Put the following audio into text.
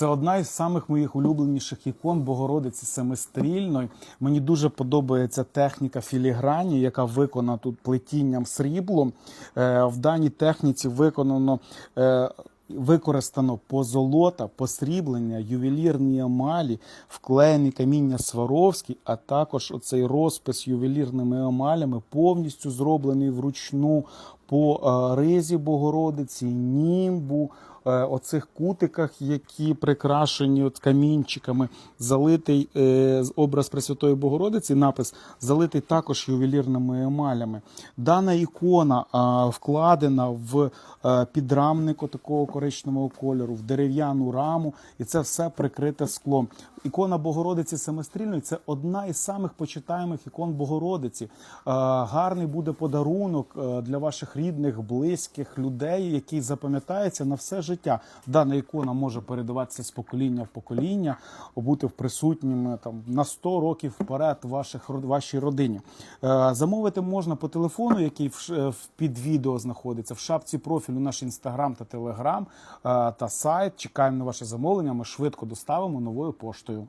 Це одна із самих моїх улюбленіших ікон Богородиці Семистрільної. Мені дуже подобається техніка філіграні, яка виконана тут плетінням сріблом. Е, В даній техніці виконано. е, Використано позолота, посріблення, ювелірні емалі, вклеєні каміння Сваровський, а також оцей розпис ювелірними емалями, повністю зроблений вручну по е, ризі Богородиці, німбу, е, оцих кутиках, які прикрашені от камінчиками, залитий е, образ Пресвятої Богородиці, напис залитий також ювелірними емалями. Дана ікона вкладена в е, підрамник такого коричневого кольору, в дерев'яну раму, і це все прикрите склом. Ікона Богородиці Семистрільної це одна із самих почитаємих ікон Богородиці. Гарний буде подарунок для ваших рідних, близьких людей, який запам'ятається на все життя. Дана ікона може передаватися з покоління в покоління, бути присутніми там на 100 років вперед ваших вашій родині. Е, Замовити можна по телефону, який в в- під відео знаходиться в шапці профілю наш інстаграм та телеграм е, та сайт. Чекаємо на ваше замовлення. Ми швидко доставимо новою поштою.